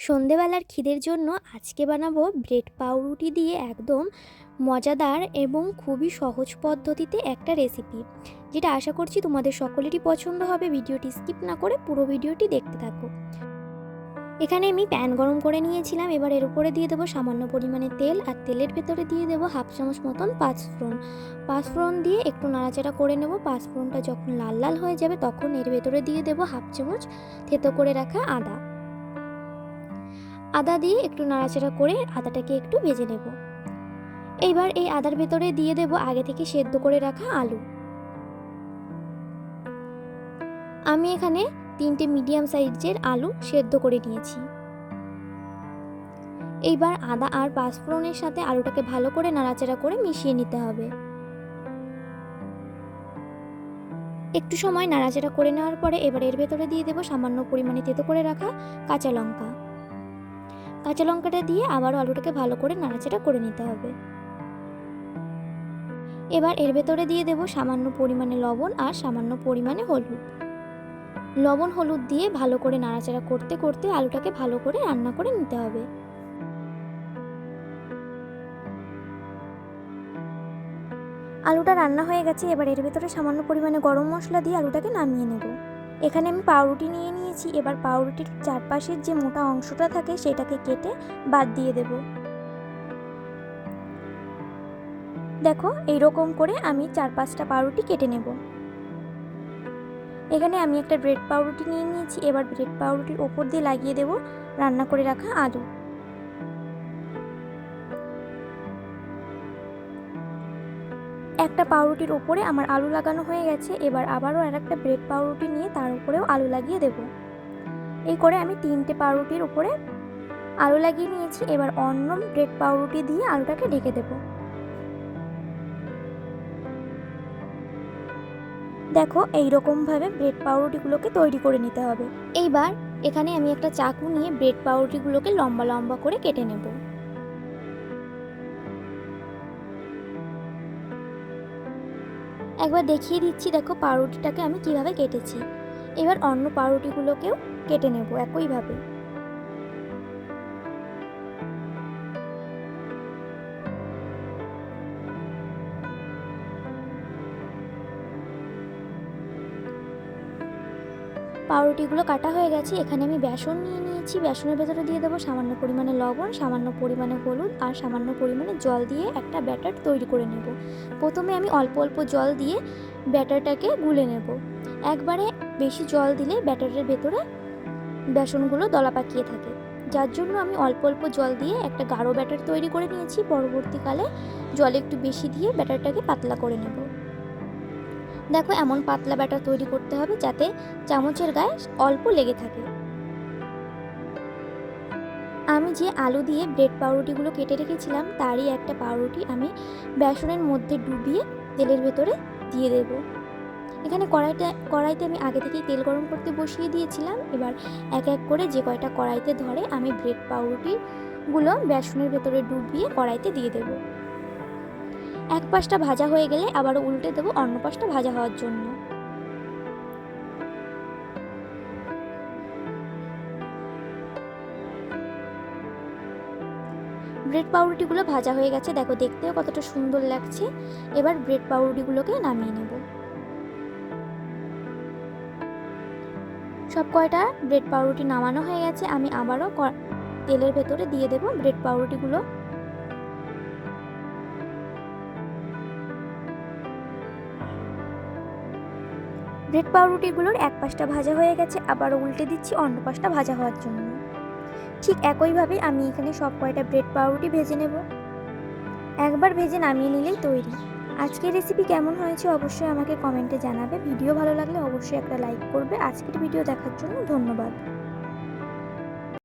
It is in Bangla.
সন্ধেবেলার খিদের জন্য আজকে বানাবো ব্রেড পাউরুটি দিয়ে একদম মজাদার এবং খুবই সহজ পদ্ধতিতে একটা রেসিপি যেটা আশা করছি তোমাদের সকলেরই পছন্দ হবে। ভিডিওটি স্কিপ না করে পুরো ভিডিওটি দেখতে থাকো। এখানে আমি প্যান গরম করে নিয়েছিলাম, এবার এর উপরে দিয়ে দেবো সামান্য পরিমাণে তেল আর তেলের ভেতরে দিয়ে দেবো হাফ চামচ মতন পাঁচফোড়ন। পাঁচফোড়ন দিয়ে একটু নাড়াচাড়া করে নেব, পাঁচফোড়নটা যখন লাল লাল হয়ে যাবে তখন এর ভেতরে দিয়ে দেবো হাফ চামচ থেতো করে রাখা আদা। আদা দিয়ে একটু নাড়াচাড়া করে আদাটাকে একটু ভেজে নেব। এইবার এই আদার ভেতরে দিয়ে দেব আগে থেকে সেদ্ধ করে রাখা আলু। আমি এখানে তিনটে মিডিয়াম সাইজের আলু সেদ্ধ করে নিয়েছি। এইবার আদা আর পাঁচফোড়নের সাথে আলুটাকে ভালো করে নাড়াচাড়া করে মিশিয়ে নিতে হবে। একটু সময় নাড়াচাড়া করে নেওয়ার পরে এবার এর ভেতরে দিয়ে দেবো সামান্য পরিমাণে তেতো করে রাখা কাঁচা লঙ্কা। কাঁচা লঙ্কাটা দিয়ে আবারও আলুটাকে ভালো করে নাড়াচাড়া করে নিতে হবে। এবার এর ভেতরে দিয়ে দেব সামান্য পরিমাণে লবণ আর সামান্য পরিমাণে হলুদ। লবণ হলুদ দিয়ে ভালো করে নাড়াচাড়া করতে করতে আলুটাকে ভালো করে রান্না করে নিতে হবে। আলুটা রান্না হয়ে গেছে, এবার এর ভেতরে সামান্য পরিমাণে গরম মশলা দিয়ে আলুটাকে নামিয়ে নেব। এখানে আমি পাউরুটি নিয়ে নিয়েছি। এবার পাউরুটির চারপাশের যে মোটা অংশটা থাকে সেটাকে কেটে বাদ দিয়ে দেব। দেখো, এইরকম করে আমি চার পাঁচটা পাউরুটি কেটে নেব। এখানে আমি একটা ব্রেড পাউরুটি নিয়ে নিয়েছি। এবার ব্রেড পাউরুটির ওপর দিয়ে লাগিয়ে দেব রান্না করে রাখা আলু। একটা পাউরুটির ওপরে আমার আলু লাগানো হয়ে গেছে, এবার আবারও আর একটা ব্রেড পাউরুটি নিয়ে তার উপরেও আলু লাগিয়ে দেব। এই করে আমি তিনটে পাউরুটির উপরে আলু লাগিয়ে নিয়েছি, এবার অন্য ব্রেড পাউরুটি দিয়ে আলুটাকে ঢেকে দেব। দেখো এই রকমভাবে ব্রেড পাউরুটিগুলোকে তৈরি করে নিতে হবে। এইবার এখানে আমি একটা চাকু নিয়ে ব্রেড পাউরুটিগুলোকে লম্বা লম্বা করে কেটে নেব। একবার দেখিয়ে দিচ্ছি দেখো পাউরুটিটাকে আমি কীভাবে কেটেছি। এবার অন্য পাউরুটিগুলোকেও কেটে নেব একইভাবে। পাউরুটিগুলো কাটা হয়ে গেছে, এখানে আমি বেসন নিয়ে নিয়েছি। বেসনের ভেতরে দিয়ে দেবো সামান্য পরিমাণে লবণ, সামান্য পরিমাণে হলুদ আর সামান্য পরিমাণে জল দিয়ে একটা ব্যাটার তৈরি করে নেব। প্রথমে আমি অল্প অল্প জল দিয়ে ব্যাটারটাকে গুলে নেব। একবারে বেশি জল দিলে ব্যাটারের ভেতরে বেসনগুলো দলা পাকিয়ে থাকে। যার জন্য আমি অল্প অল্প জল দিয়ে একটা গাঢ় ব্যাটার তৈরি করে নিয়েছি। পরবর্তীকালে জল একটু বেশি দিয়ে ব্যাটারটাকে পাতলা করে নেব। দেখো এমন পাতলা ব্যাটার তৈরি করতে হবে যাতে চামচের গায়ে অল্প লেগে থাকে। আমি যে আলু দিয়ে ব্রেড পাউরুটিগুলো কেটে রেখেছিলাম, তারই একটা পাউরুটি আমি বেসনের মধ্যে ডুবিয়ে তেলের ভেতরে দিয়ে দেব। এখানে কড়াইটা কড়াইতে আমি আগে থেকেই তেল গরম করতে বসিয়ে দিয়েছিলাম। এবার এক এক করে যে কয়টা কড়াইতে ধরে আমি ব্রেড পাউরুটিগুলো বেসনের ভেতরে ডুবিয়ে কড়াইতে দিয়ে দেবো। এক পাশটা ভাজা হয়ে গেলে আবারও উল্টে দেবো অন্য পাশটা ভাজা হওয়ার জন্য। ব্রেড পাউরুটিগুলো ভাজা হয়ে গেছে। দেখো, দেখতেও কতটা সুন্দর লাগছে। এবার ব্রেড পাউরুটিগুলোকে নামিয়ে নেব। সব কয়টা ব্রেড পাউরুটি নামানো হয়ে গেছে। আমি আবারও তেলের ভেতরে দিয়ে দেবো ব্রেড পাউরুটিগুলো। ব্রেড পাউরুটিগুলোর এক পাশটা ভাজা হয়ে গেছে আবার উল্টে দিচ্ছি অন্য পাশটা ভাজা হওয়ার জন্য। ঠিক একইভাবে আমি এখানে সব কয়টা ব্রেড পাউরুটি ভেজে নেব। একবার ভেজে নামিয়ে নিলেই তৈরি। আজকের রেসিপি কেমন হয়েছে অবশ্যই আমাকে কমেন্টে জানাবে। ভিডিও ভালো লাগলে অবশ্যই একটা লাইক করবে। আজকের ভিডিও দেখার জন্য ধন্যবাদ।